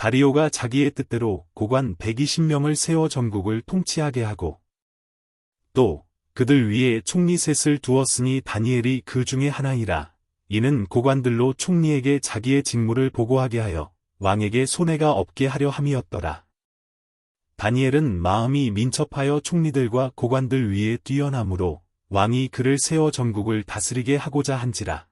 다리오가 자기의 뜻대로 고관 120명을 세워 전국을 통치하게 하고 또 그들 위에 총리 셋을 두었으니 다니엘이 그 중에 하나이라. 이는 고관들로 총리에게 자기의 직무를 보고하게 하여 왕에게 손해가 없게 하려 함이었더라. 다니엘은 마음이 민첩하여 총리들과 고관들 위에 뛰어나므로 왕이 그를 세워 전국을 다스리게 하고자 한지라.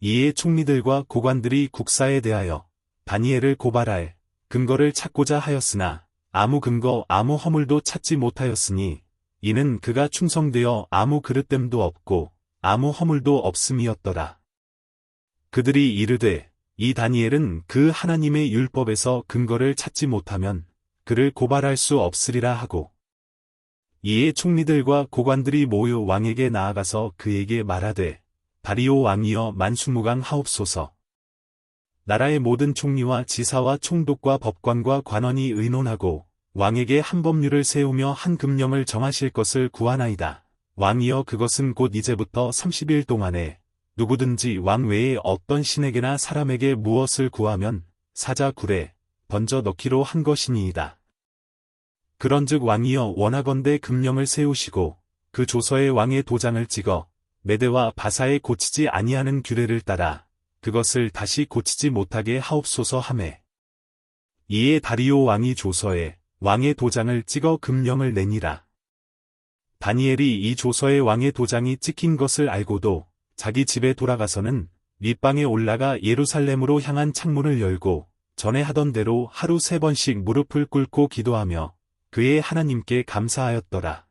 이에 총리들과 고관들이 국사에 대하여 다니엘을 고발할 근거를 찾고자 하였으나 아무 근거 아무 허물도 찾지 못하였으니 이는 그가 충성되어 아무 그릇됨도 없고 아무 허물도 없음이었더라. 그들이 이르되 이 다니엘은 그 하나님의 율법에서 근거를 찾지 못하면 그를 고발할 수 없으리라 하고 이에 총리들과 고관들이 모여 왕에게 나아가서 그에게 말하되 다리오 왕이여 만수무강 하옵소서 나라의 모든 총리와 지사와 총독과 법관과 관원이 의논하고 왕에게 한 법률을 세우며 한 금령을 정하실 것을 구하나이다. 왕이여 그것은 곧 이제부터 30일 동안에 누구든지 왕 외에 어떤 신에게나 사람에게 무엇을 구하면 사자 굴에 던져 넣기로 한 것이니이다. 그런즉 왕이여 원하건대 금령을 세우시고 그 조서에 왕의 도장을 찍어 메대와 바사에 고치지 아니하는 규례를 따라 그것을 다시 고치지 못하게 하옵소서 하매 이에 다리오 왕이 조서에 왕의 도장을 찍어 금령을 내니라. 다니엘이 이 조서에 왕의 도장이 찍힌 것을 알고도 자기 집에 돌아가서는 밑방에 올라가 예루살렘으로 향한 창문을 열고 전에 하던 대로 하루 세 번씩 무릎을 꿇고 기도하며 그의 하나님께 감사하였더라.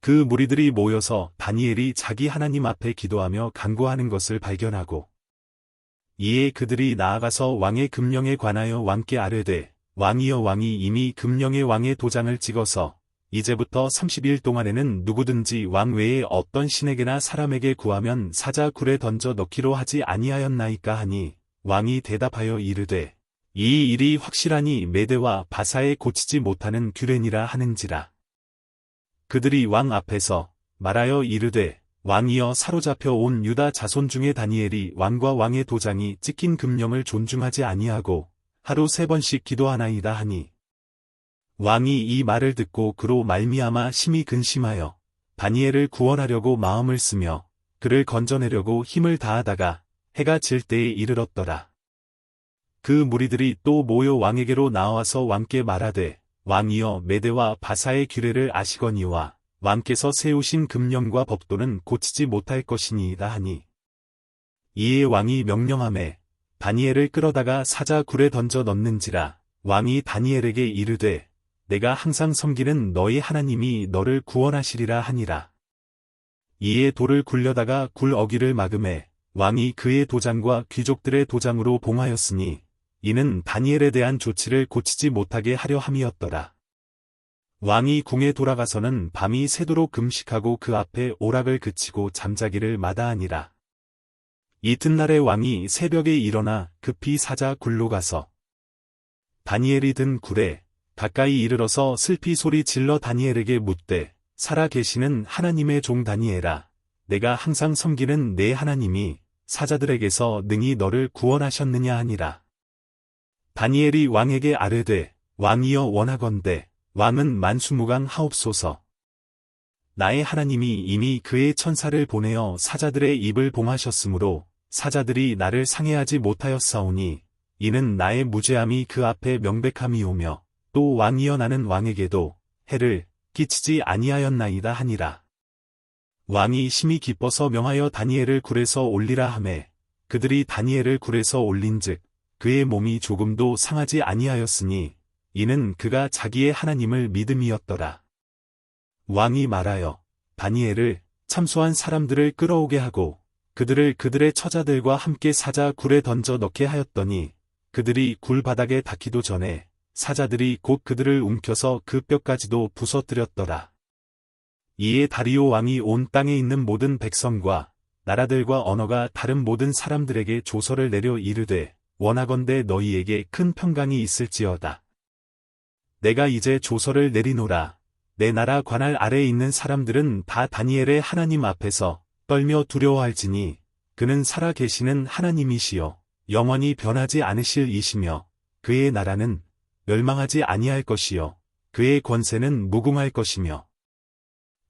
그 무리들이 모여서 다니엘이 자기 하나님 앞에 기도하며 간구하는 것을 발견하고 이에 그들이 나아가서 왕의 금령에 관하여 왕께 아뢰되 왕이여 왕이 이미 금령의 왕의 도장을 찍어서 이제부터 30일 동안에는 누구든지 왕 외에 어떤 신에게나 사람에게 구하면 사자 굴에 던져 넣기로 하지 아니하였나이까 하니 왕이 대답하여 이르되 이 일이 확실하니 메대와 바사에 고치지 못하는 규례니라 하는지라. 그들이 왕 앞에서 말하여 이르되 왕이여 사로잡혀 온 유다 자손 중에 다니엘이 왕과 왕의 도장이 찍힌 금령을 존중하지 아니하고 하루 세 번씩 기도하나이다 하니 왕이 이 말을 듣고 그로 말미암아 심히 근심하여 다니엘을 구원하려고 마음을 쓰며 그를 건져내려고 힘을 다하다가 해가 질 때에 이르렀더라. 그 무리들이 또 모여 왕에게로 나와서 왕께 말하되 왕이여 메대와 바사의 규례를 아시거니와 왕께서 세우신 금령과 법도는 고치지 못할 것이니이다 하니 이에 왕이 명령함에 다니엘을 끌어다가 사자 굴에 던져 넣는지라 왕이 다니엘에게 이르되 내가 항상 섬기는 너희 하나님이 너를 구원하시리라 하니라. 이에 돌을 굴려다가 굴 어기를 막음해 왕이 그의 도장과 귀족들의 도장으로 봉하였으니 이는 다니엘에 대한 조치를 고치지 못하게 하려 함이었더라. 왕이 궁에 돌아가서는 밤이 새도록 금식하고 그 앞에 오락을 그치고 잠자기를 마다하니라. 이튿날에 왕이 새벽에 일어나 급히 사자 굴로 가서 다니엘이 든 굴에 가까이 이르러서 슬피 소리 질러 다니엘에게 묻되 살아 계시는 하나님의 종 다니엘아 내가 항상 섬기는 내 하나님이 사자들에게서 능히 너를 구원하셨느냐 하니라. 다니엘이 왕에게 아뢰되 왕이여 원하건대 왕은 만수무강 하옵소서. 나의 하나님이 이미 그의 천사를 보내어 사자들의 입을 봉하셨으므로 사자들이 나를 상해하지 못하였사오니 이는 나의 무죄함이 그 앞에 명백함이오며 또 왕이여 나는 왕에게도 해를 끼치지 아니하였나이다 하니라. 왕이 심히 기뻐서 명하여 다니엘을 굴에서 올리라 하매 그들이 다니엘을 굴에서 올린즉 그의 몸이 조금도 상하지 아니하였으니 이는 그가 자기의 하나님을 믿음이었더라. 왕이 말하여 다니엘을 참소한 사람들을 끌어오게 하고 그들을 그들의 처자들과 함께 사자 굴에 던져 넣게 하였더니 그들이 굴 바닥에 닿기도 전에 사자들이 곧 그들을 움켜서 그 뼈까지도 부서뜨렸더라. 이에 다리오 왕이 온 땅에 있는 모든 백성과 나라들과 언어가 다른 모든 사람들에게 조서를 내려 이르되 원하건대 너희에게 큰 평강이 있을지어다. 내가 이제 조서를 내리노라. 내 나라 관할 아래에 있는 사람들은 다 다니엘의 하나님 앞에서 떨며 두려워할지니 그는 살아 계시는 하나님이시여 영원히 변하지 않으실 이시며 그의 나라는 멸망하지 아니할 것이요 그의 권세는 무궁할 것이며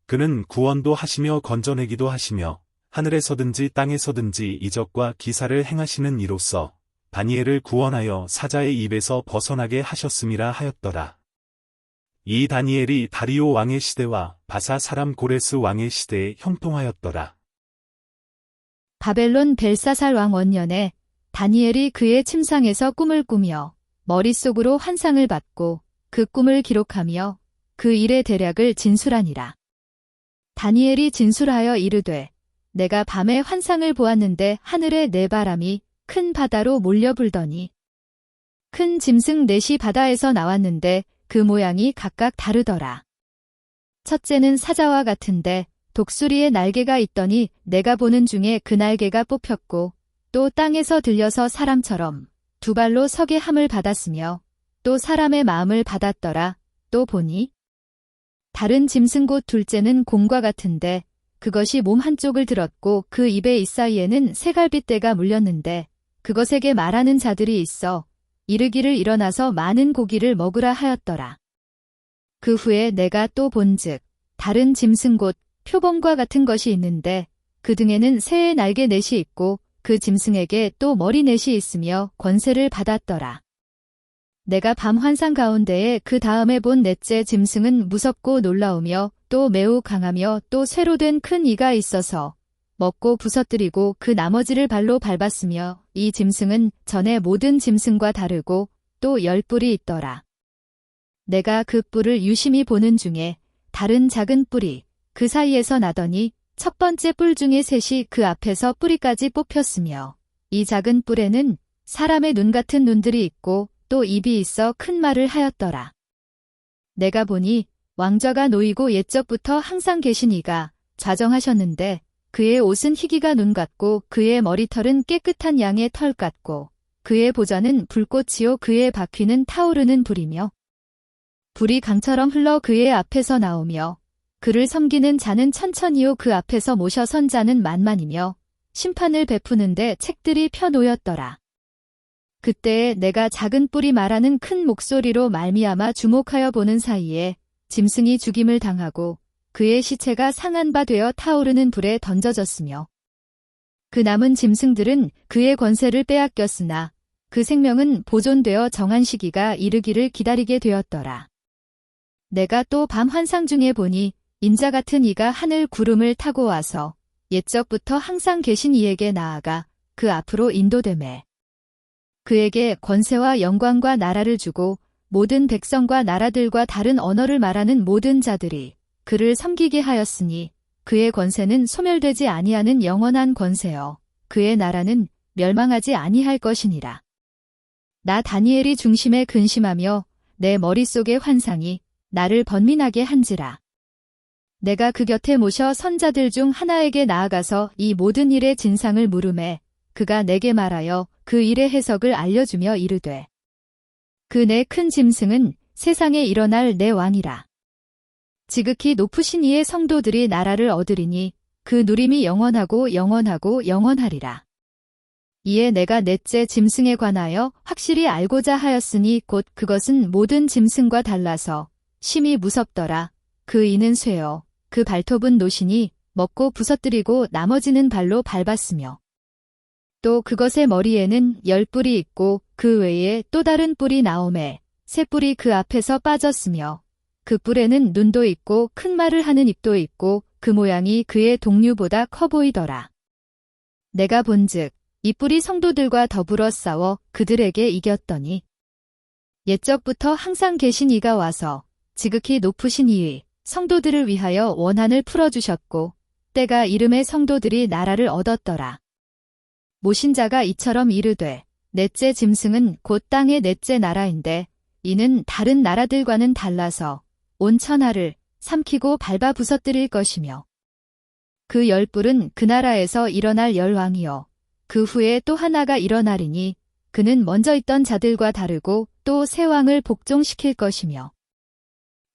그는 구원도 하시며 건져내기도 하시며 하늘에서든지 땅에서든지 이적과 기사를 행하시는 이로써 다니엘을 구원하여 사자의 입에서 벗어나게 하셨음이라 하였더라. 이 다니엘이 다리오 왕의 시대와 바사 사람 고레스 왕의 시대에 형통하였더라. 바벨론 벨사살 왕 원년에 다니엘이 그의 침상에서 꿈을 꾸며 머릿속으로 환상을 받고 그 꿈을 기록하며 그 일의 대략을 진술하니라. 다니엘이 진술하여 이르되 내가 밤에 환상을 보았는데 하늘에 네 바람이 큰 바다로 몰려 불더니 큰 짐승 넷이 바다에서 나왔는데 그 모양이 각각 다르더라. 첫째는 사자와 같은데 독수리의 날개가 있더니 내가 보는 중에 그 날개가 뽑혔고 또 땅에서 들려서 사람처럼 두 발로 서게 함을 받았으며 또 사람의 마음을 받았더라. 또 보니 다른 짐승 곧 둘째는 곰과 같은데 그것이 몸 한쪽을 들었고 그 입의 이사이에는 새갈빗대가 물렸는데 그것에게 말하는 자들이 있어 이르기를 일어나서 많은 고기를 먹으라 하였더라. 그 후에 내가 또 본즉 다른 짐승 곧 표범과 같은 것이 있는데 그 등에는 새의 날개 넷이 있고 그 짐승에게 또 머리 넷이 있으며 권세를 받았더라. 내가 밤 환상 가운데에 그 다음에 본 넷째 짐승은 무섭고 놀라우며 또 매우 강하며 또 쇠로 된 큰 이가 있어서 먹고 부서뜨리고 그 나머지를 발로 밟았으며 이 짐승은 전에 모든 짐승과 다르고 또 열 뿔이 있더라. 내가 그 뿔을 유심히 보는 중에 다른 작은 뿔이 그 사이에서 나더니 첫 번째 뿔 중에 셋이 그 앞에서 뿌리까지 뽑혔으며 이 작은 뿔에는 사람의 눈 같은 눈들이 있고 또 입이 있어 큰 말을 하였더라. 내가 보니 왕좌가 놓이고 옛적부터 항상 계신 이가 좌정하셨는데 그의 옷은 희기가 눈 같고 그의 머리털은 깨끗한 양의 털 같고 그의 보좌는 불꽃이요 그의 바퀴는 타오르는 불이며 불이 강처럼 흘러 그의 앞에서 나오며 그를 섬기는 자는 천천히요 그 앞에서 모셔 선 자는 만만이며 심판을 베푸는데 책들이 펴놓였더라. 그때에 내가 작은 뿔이 말하는 큰 목소리로 말미암아 주목하여 보는 사이에 짐승이 죽임을 당하고 그의 시체가 상한 바 되어 타오르는 불에 던져졌으며 그 남은 짐승들은 그의 권세를 빼앗겼으나 그 생명은 보존되어 정한 시기가 이르기를 기다리게 되었더라. 내가 또 밤 환상 중에 보니 인자 같은 이가 하늘 구름을 타고 와서 옛적부터 항상 계신 이에게 나아가 그 앞으로 인도됨에 그에게 권세와 영광과 나라를 주고 모든 백성과 나라들과 다른 언어를 말하는 모든 자들이 그를 섬기게 하였으니 그의 권세는 소멸되지 아니하는 영원한 권세여 그의 나라는 멸망하지 아니할 것이니라. 나 다니엘이 중심에 근심하며 내 머릿속의 환상이 나를 번민하게 한지라. 내가 그 곁에 모셔 선자들 중 하나에게 나아가서 이 모든 일의 진상을 물음에 그가 내게 말하여 그 일의 해석을 알려주며 이르되 그 내 큰 짐승은 세상에 일어날 내 왕이라. 지극히 높으신 이의 성도들이 나라를 얻으리니 그 누림이 영원하고 영원하고 영원하리라. 이에 내가 넷째 짐승에 관하여 확실히 알고자 하였으니 곧 그것은 모든 짐승과 달라서 심히 무섭더라. 그 이는 쇠요. 그 발톱은 노신이 먹고 부서뜨리고 나머지는 발로 밟았으며 또 그것의 머리에는 열 뿔이 있고 그 외에 또 다른 뿔이 나오매 새 뿔이 그 앞에서 빠졌으며 그 뿔에는 눈도 있고 큰 말을 하는 입도 있고 그 모양이 그의 동류보다 커 보이더라. 내가 본즉 이 뿔이 성도들과 더불어 싸워 그들에게 이겼더니 옛적부터 항상 계신 이가 와서 지극히 높으신 이의 성도들을 위하여 원한을 풀어주셨고 때가 이름의 성도들이 나라를 얻었더라. 모신 자가 이처럼 이르되 넷째 짐승은 곧 땅의 넷째 나라인데 이는 다른 나라들과는 달라서 온 천하를 삼키고 밟아 부서뜨릴 것이며 그 열불은 그 나라에서 일어날 열왕이요. 그 후에 또 하나가 일어나리니 그는 먼저 있던 자들과 다르고 또 새 왕을 복종시킬 것이며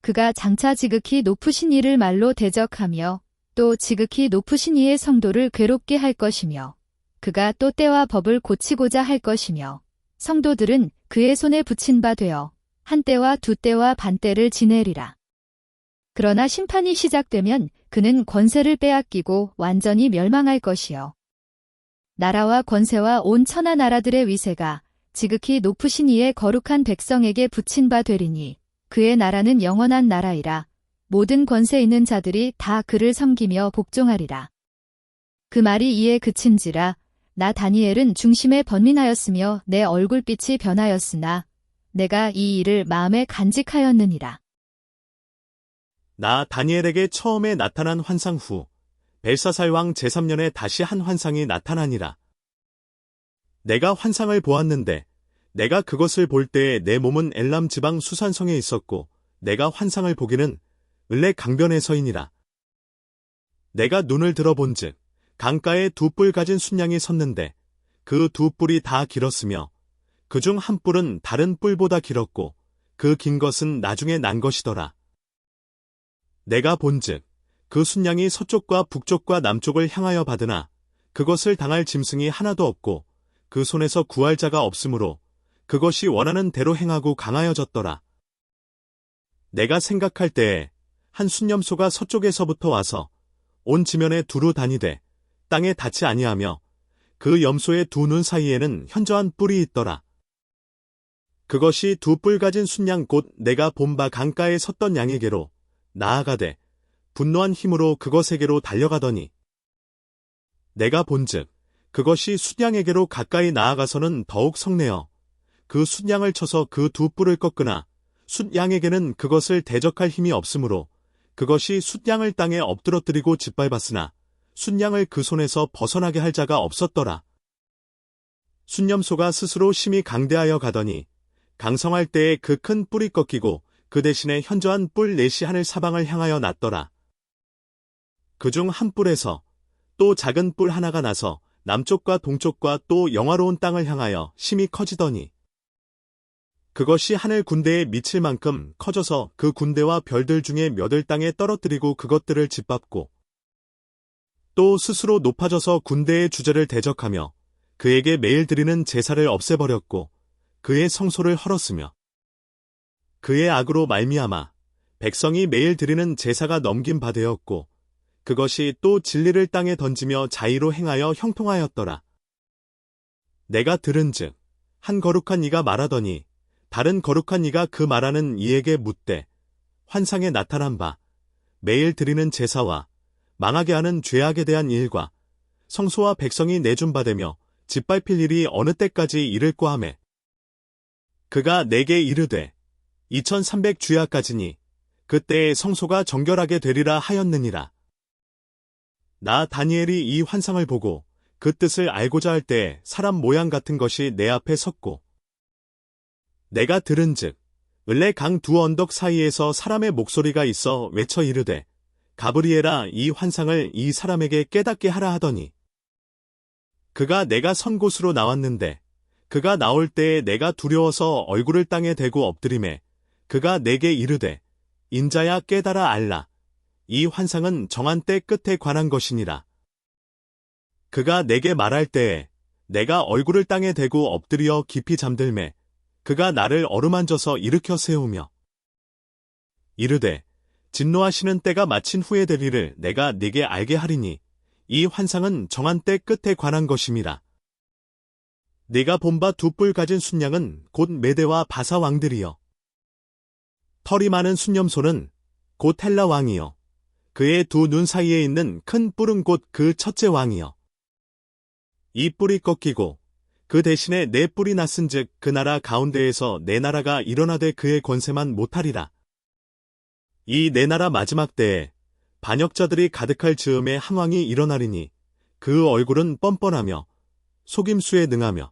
그가 장차 지극히 높으신 이를 말로 대적하며 또 지극히 높으신 이의 성도를 괴롭게 할 것이며 그가 또 때와 법을 고치고자 할 것이며 성도들은 그의 손에 붙인 바 되어 한 때와 두 때와 반 때를 지내리라. 그러나 심판이 시작되면 그는 권세를 빼앗기고 완전히 멸망할 것이요. 나라와 권세와 온 천하 나라들의 위세가 지극히 높으신 이의 거룩한 백성에게 붙인 바 되리니 그의 나라는 영원한 나라이라 모든 권세 있는 자들이 다 그를 섬기며 복종하리라. 그 말이 이에 그친지라 나 다니엘은 중심에 번민하였으며 내 얼굴빛이 변하였으나 내가 이 일을 마음에 간직하였느니라. 나 다니엘에게 처음에 나타난 환상 후 벨사살 왕 제3년에 다시 한 환상이 나타나니라. 내가 환상을 보았는데 내가 그것을 볼 때에 내 몸은 엘람 지방 수산성에 있었고 내가 환상을 보기는 을레 강변에서이니라. 내가 눈을 들어본즉 강가에 두 뿔 가진 순양이 섰는데 그 두 뿔이 다 길었으며 그 중 한 뿔은 다른 뿔보다 길었고 그 긴 것은 나중에 난 것이더라. 내가 본즉 그 순양이 서쪽과 북쪽과 남쪽을 향하여 받으나 그것을 당할 짐승이 하나도 없고 그 손에서 구할 자가 없으므로 그것이 원하는 대로 행하고 강하여졌더라. 내가 생각할 때에 한 순념소가 서쪽에서부터 와서 온 지면에 두루 다니되 땅에 닿지 아니하며 그 염소의 두 눈 사이에는 현저한 뿔이 있더라. 그것이 두 뿔 가진 순양 곧 내가 본 바 강가에 섰던 양에게로 나아가되 분노한 힘으로 그것에게로 달려가더니 내가 본즉 그것이 순양에게로 가까이 나아가서는 더욱 성내어 그 순양을 쳐서 그 두 뿔을 꺾으나 순양에게는 그것을 대적할 힘이 없으므로 그것이 순양을 땅에 엎드러뜨리고 짓밟았으나 순양을 그 손에서 벗어나게 할 자가 없었더라. 순념소가 스스로 심히 강대하여 가더니 강성할 때에 그 큰 뿔이 꺾이고 그 대신에 현저한 뿔 넷이 하늘 사방을 향하여 났더라. 그 중 한 뿔에서 또 작은 뿔 하나가 나서 남쪽과 동쪽과 또 영화로운 땅을 향하여 심히 커지더니 그것이 하늘 군대에 미칠 만큼 커져서 그 군대와 별들 중에 몇을 땅에 떨어뜨리고 그것들을 짓밟고 또 스스로 높아져서 군대의 주제를 대적하며 그에게 매일 드리는 제사를 없애버렸고 그의 성소를 헐었으며 그의 악으로 말미암아 백성이 매일 드리는 제사가 넘긴 바 되었고 그것이 또 진리를 땅에 던지며 자의로 행하여 형통하였더라. 내가 들은즉 한 거룩한 이가 말하더니 다른 거룩한 이가 그 말하는 이에게 묻되 환상에 나타난 바 매일 드리는 제사와 망하게 하는 죄악에 대한 일과 성소와 백성이 내준 바되며 짓밟힐 일이 어느 때까지 이를꼬 하매 그가 내게 이르되 2300 주야까지니 그때에 성소가 정결하게 되리라 하였느니라. 나 다니엘이 이 환상을 보고 그 뜻을 알고자 할때 사람 모양 같은 것이 내 앞에 섰고 내가 들은즉 을레 강 두 언덕 사이에서 사람의 목소리가 있어 외쳐 이르되 가브리엘아 이 환상을 이 사람에게 깨닫게 하라 하더니 그가 내가 선 곳으로 나왔는데 그가 나올 때에 내가 두려워서 얼굴을 땅에 대고 엎드림에 그가 내게 이르되 인자야 깨달아 알라 이 환상은 정한 때 끝에 관한 것이니라 그가 내게 말할 때에 내가 얼굴을 땅에 대고 엎드려 깊이 잠들매 그가 나를 어루만져서 일으켜 세우며 이르되 진노하시는 때가 마친 후에 되리를 내가 네게 알게 하리니 이 환상은 정한 때 끝에 관한 것임이라. 네가 본바 두 뿔 가진 순양은 곧 메대와 바사 왕들이여. 털이 많은 순념소는 곧 헬라 왕이여. 그의 두 눈 사이에 있는 큰 뿔은 곧 그 첫째 왕이여. 이 뿔이 꺾이고 그 대신에 내 뿔이 났은즉 그 나라 가운데에서 내 나라가 일어나되 그의 권세만 못하리라. 이 내 나라 마지막 때에 반역자들이 가득할 즈음에 항왕이 일어나리니 그 얼굴은 뻔뻔하며 속임수에 능하며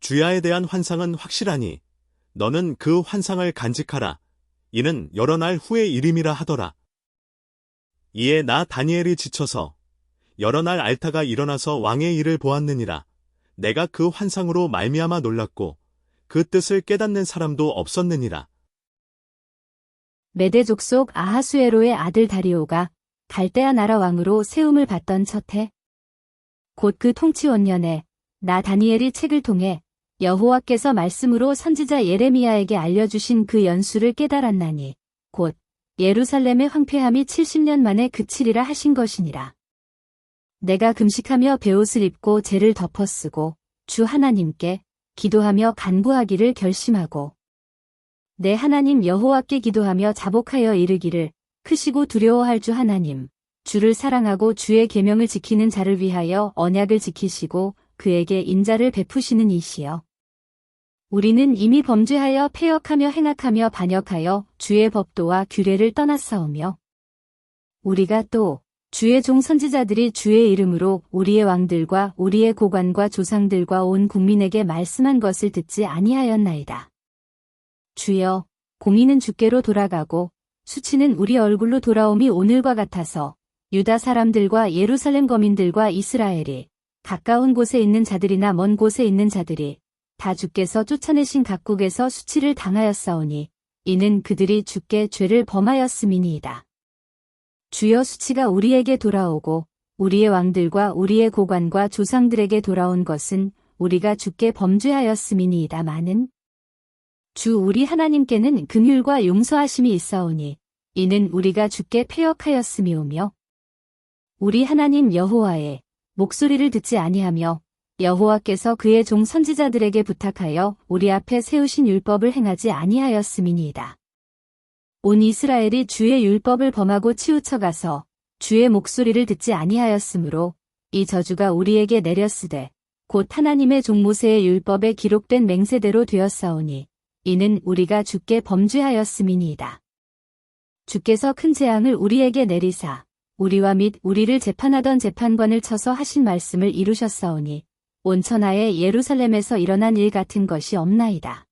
주야에 대한 환상은 확실하니 너는 그 환상을 간직하라. 이는 여러 날 후의 일임이라 하더라. 이에 나 다니엘이 지쳐서 여러 날 알타가 일어나서 왕의 일을 보았느니라. 내가 그 환상으로 말미암아 놀랐고 그 뜻을 깨닫는 사람도 없었느니라. 메대 족 속 아하수에로의 아들 다리오가 갈대아 나라 왕으로 세움을 받던 첫해 곧 그 통치 원년에 나 다니엘이 책을 통해 여호와께서 말씀으로 선지자 예레미야에게 알려주신 그 연수를 깨달았나니 곧 예루살렘의 황폐함이 70년 만에 그치리라 하신 것이니라. 내가 금식하며 베옷을 입고 죄를 덮어쓰고 주 하나님께 기도하며 간구하기를 결심하고 내 하나님 여호와께 기도하며 자복하여 이르기를 크시고 두려워할 주 하나님 주를 사랑하고 주의 계명을 지키는 자를 위하여 언약을 지키시고 그에게 인자를 베푸시는 이시여 우리는 이미 범죄하여 폐역하며 행악하며 반역하여 주의 법도와 규례를 떠났사오며 우리가 또 주의 종 선지자들이 주의 이름으로 우리의 왕들과 우리의 고관과 조상들과 온 국민에게 말씀한 것을 듣지 아니하였나이다. 주여, 공의는 주께로 돌아가고 수치는 우리 얼굴로 돌아옴이 오늘과 같아서 유다 사람들과 예루살렘 거민들과 이스라엘이 가까운 곳에 있는 자들이나 먼 곳에 있는 자들이 다 주께서 쫓아내신 각국에서 수치를 당하였사오니 이는 그들이 주께 죄를 범하였음이니이다. 주여 수치가 우리에게 돌아오고 우리의 왕들과 우리의 고관과 조상들에게 돌아온 것은 우리가 주께 범죄하였음이니이다 마는 주 우리 하나님께는 긍휼과 용서하심이 있사오니 이는 우리가 주께 폐역하였음이오며 우리 하나님 여호와의 목소리를 듣지 아니하며 여호와께서 그의 종 선지자들에게 부탁하여 우리 앞에 세우신 율법을 행하지 아니하였음이니이다. 온 이스라엘이 주의 율법을 범하고 치우쳐 가서 주의 목소리를 듣지 아니하였으므로 이 저주가 우리에게 내렸으되 곧 하나님의 종 모세의 율법에 기록된 맹세대로 되었사오니 이는 우리가 주께 범죄하였음이니이다. 주께서 큰 재앙을 우리에게 내리사 우리와 및 우리를 재판하던 재판관을 쳐서 하신 말씀을 이루셨사오니 온 천하의 예루살렘에서 일어난 일 같은 것이 없나이다.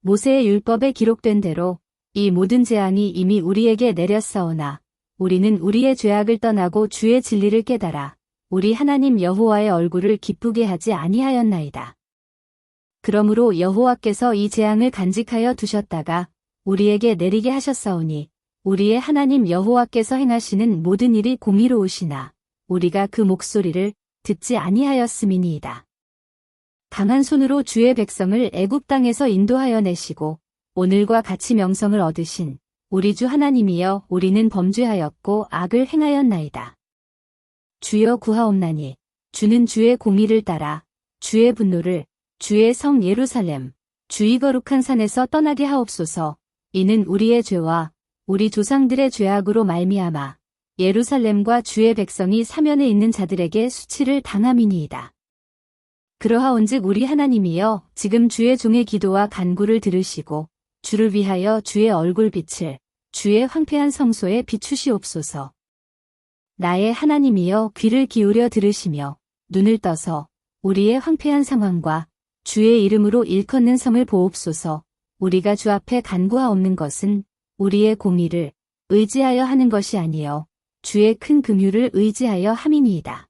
모세의 율법에 기록된 대로 이 모든 재앙이 이미 우리에게 내렸사오나 우리는 우리의 죄악을 떠나고 주의 진리를 깨달아 우리 하나님 여호와의 얼굴을 기쁘게 하지 아니하였나이다. 그러므로 여호와께서 이 재앙을 간직하여 두셨다가 우리에게 내리게 하셨사오니 우리의 하나님 여호와께서 행하시는 모든 일이 공의로우시나 우리가 그 목소리를 듣지 아니하였음이니이다. 강한 손으로 주의 백성을 애굽 땅에서 인도하여 내시고 오늘과 같이 명성을 얻으신 우리 주 하나님이여 우리는 범죄하였고 악을 행하였나이다. 주여 구하옵나니 주는 주의 공의를 따라 주의 분노를 주의 성 예루살렘 주의 거룩한 산에서 떠나게 하옵소서 이는 우리의 죄와 우리 조상들의 죄악으로 말미암아 예루살렘과 주의 백성이 사면에 있는 자들에게 수치를 당함이니이다. 그러하온즉 우리 하나님이여 지금 주의 종의 기도와 간구를 들으시고 주를 위하여 주의 얼굴빛을 주의 황폐한 성소에 비추시옵소서. 나의 하나님이여 귀를 기울여 들으시며 눈을 떠서 우리의 황폐한 상황과 주의 이름으로 일컫는 성을 보옵소서. 우리가 주 앞에 간구하옵는 것은 우리의 공의를 의지하여 하는 것이 아니요 주의 큰 긍휼을 의지하여 함이니이다.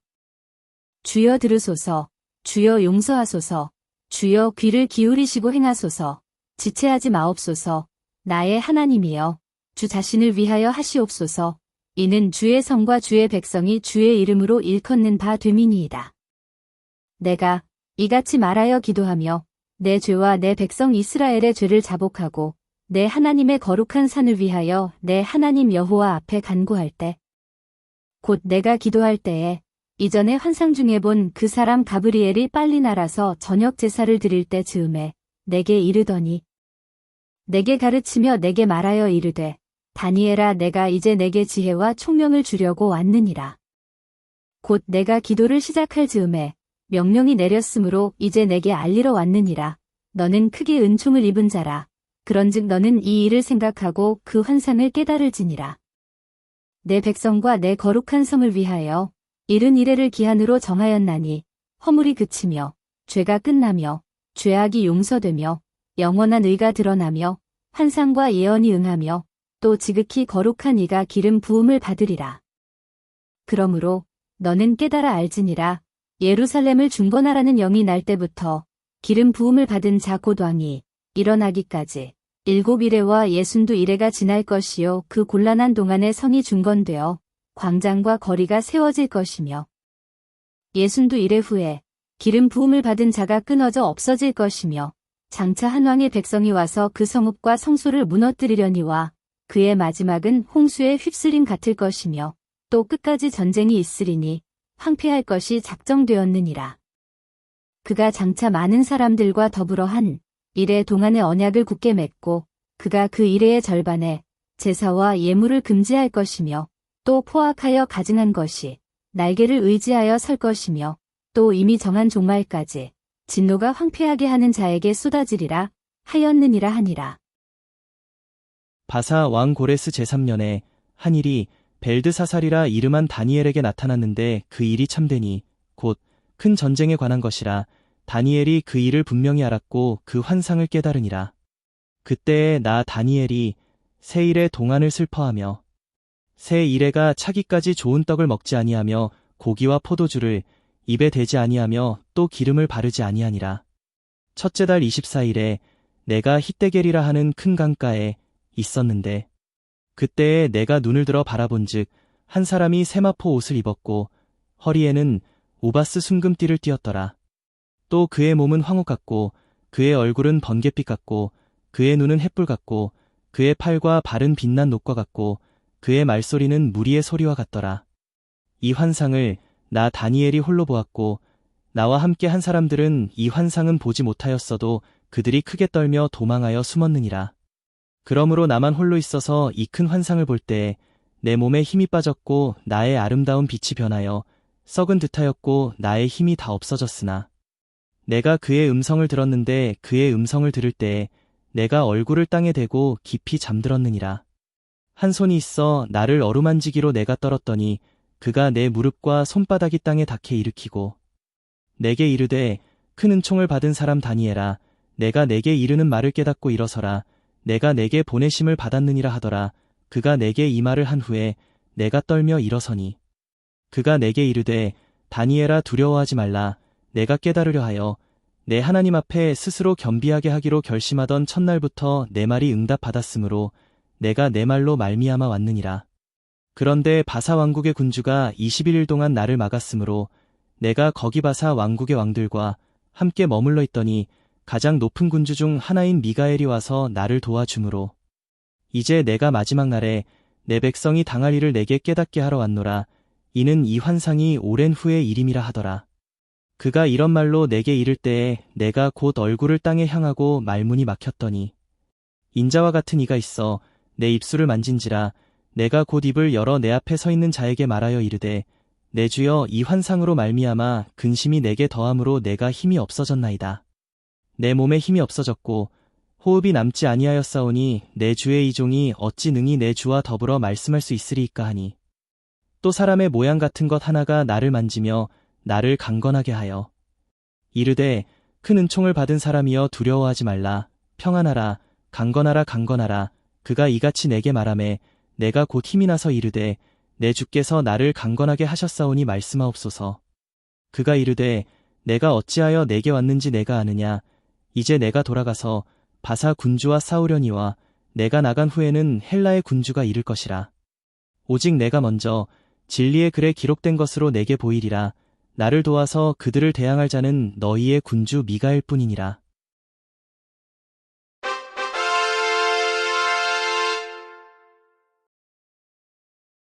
주여 들으소서, 주여 용서하소서, 주여 귀를 기울이시고 행하소서, 지체하지 마옵소서, 나의 하나님이여, 주 자신을 위하여 하시옵소서, 이는 주의 성과 주의 백성이 주의 이름으로 일컫는 바 됨이니이다. 내가 이같이 말하여 기도하며 내 죄와 내 백성 이스라엘의 죄를 자복하고 내 하나님의 거룩한 산을 위하여 내 하나님 여호와 앞에 간구할 때 곧 내가 기도할 때에 이전에 환상 중에 본 그 사람 가브리엘이 빨리 날아서 저녁 제사를 드릴 때 즈음에 내게 이르더니 내게 가르치며 내게 말하여 이르되 다니엘아 내가 이제 내게 지혜와 총명을 주려고 왔느니라. 곧 내가 기도를 시작할 즈음에 명령이 내렸으므로 이제 내게 알리러 왔느니라. 너는 크게 은총을 입은 자라. 그런즉 너는 이 일을 생각하고 그 환상을 깨달을지니라. 내 백성과 내 거룩한 성을 위하여 이른 이래를 기한으로 정하였나니 허물이 그치며 죄가 끝나며 죄악이 용서되며 영원한 의가 드러나며 환상과 예언이 응하며 또 지극히 거룩한 이가 기름 부음을 받으리라. 그러므로 너는 깨달아 알지니라 예루살렘을 중건하라는 영이 날 때부터 기름 부음을 받은 자 곧 왕이 일어나기까지 일곱 이래와 예순두 이래가 지날 것이요 그 곤란한 동안에 성이 중건되어 광장과 거리가 세워질 것이며 예순두 이래 후에 기름 부음을 받은 자가 끊어져 없어질 것이며 장차 한 왕의 백성이 와서 그 성읍과 성소를 무너뜨리려니와 그의 마지막은 홍수에 휩쓸림 같을 것이며 또 끝까지 전쟁이 있으리니 황폐할 것이 작정되었느니라. 그가 장차 많은 사람들과 더불어 한 일의 동안의 언약을 굳게 맺고 그가 그 일의 절반에 제사와 예물을 금지할 것이며 또 포악하여 가증한 것이 날개를 의지하여 설 것이며 또 이미 정한 종말까지 진노가 황폐하게 하는 자에게 쏟아지리라 하였느니라 하니라. 바사 왕 고레스 제3년에 한 일이 벨드사살이라 이름한 다니엘에게 나타났는데 그 일이 참되니 곧 큰 전쟁에 관한 것이라 다니엘이 그 일을 분명히 알았고 그 환상을 깨달으니라. 그때에 나 다니엘이 새 일의 동안을 슬퍼하며 새 일애가 차기까지 좋은 떡을 먹지 아니하며 고기와 포도주를 입에 대지 아니하며 또 기름을 바르지 아니하니라. 첫째 달 24일에 내가 히데겔이라 하는 큰 강가에 있었는데 그때에 내가 눈을 들어 바라본즉 한 사람이 세마포 옷을 입었고 허리에는 우바스 순금띠를 띠었더라. 또 그의 몸은 황옥 같고 그의 얼굴은 번갯빛 같고 그의 눈은 햇불 같고 그의 팔과 발은 빛난 녹과 같고 그의 말소리는 무리의 소리와 같더라. 이 환상을 나 다니엘이 홀로 보았고 나와 함께 한 사람들은 이 환상은 보지 못하였어도 그들이 크게 떨며 도망하여 숨었느니라. 그러므로 나만 홀로 있어서 이 큰 환상을 볼 때에 내 몸에 힘이 빠졌고 나의 아름다운 빛이 변하여 썩은 듯하였고 나의 힘이 다 없어졌으나 내가 그의 음성을 들었는데 그의 음성을 들을 때에 내가 얼굴을 땅에 대고 깊이 잠들었느니라. 한 손이 있어 나를 어루만지기로 내가 떨었더니 그가 내 무릎과 손바닥이 땅에 닿게 일으키고 내게 이르되 큰 은총을 받은 사람 다니엘아 내가 내게 이르는 말을 깨닫고 일어서라. 내가 내게 보내심을 받았느니라 하더라. 그가 내게 이 말을 한 후에 내가 떨며 일어서니. 그가 내게 이르되 다니엘아 두려워하지 말라 내가 깨달으려 하여 내 하나님 앞에 스스로 겸비하게 하기로 결심하던 첫날부터 내 말이 응답받았으므로 내가 내 말로 말미암아 왔느니라. 그런데 바사 왕국의 군주가 21일 동안 나를 막았으므로 내가 거기 바사 왕국의 왕들과 함께 머물러 있더니 가장 높은 군주 중 하나인 미가엘이 와서 나를 도와주므로 이제 내가 마지막 날에 내 백성이 당할 일을 내게 깨닫게 하러 왔노라. 이는 이 환상이 오랜 후의 일임이라 하더라. 그가 이런 말로 내게 이를 때에 내가 곧 얼굴을 땅에 향하고 말문이 막혔더니 인자와 같은 이가 있어 내 입술을 만진지라 내가 곧 입을 열어 내 앞에 서 있는 자에게 말하여 이르되 내 주여 이 환상으로 말미암아 근심이 내게 더함으로 내가 힘이 없어졌나이다. 내 몸에 힘이 없어졌고 호흡이 남지 아니하였사오니 내 주의 이종이 어찌 능히 내 주와 더불어 말씀할 수 있으리이까 하니 또 사람의 모양 같은 것 하나가 나를 만지며 나를 강건하게 하여. 이르되 큰 은총을 받은 사람이여 두려워하지 말라. 평안하라 강건하라 강건하라. 그가 이같이 내게 말하매 내가 곧 힘이 나서 이르되 내 주께서 나를 강건하게 하셨사오니 말씀하옵소서. 그가 이르되 내가 어찌하여 내게 왔는지 내가 아느냐? 이제 내가 돌아가서 바사 군주와 싸우려니와 내가 나간 후에는 헬라의 군주가 이를 것이라. 오직 내가 먼저 진리의 글에 기록된 것으로 내게 보이리라 나를 도와서 그들을 대항할 자는 너희의 군주 미가엘 뿐이니라.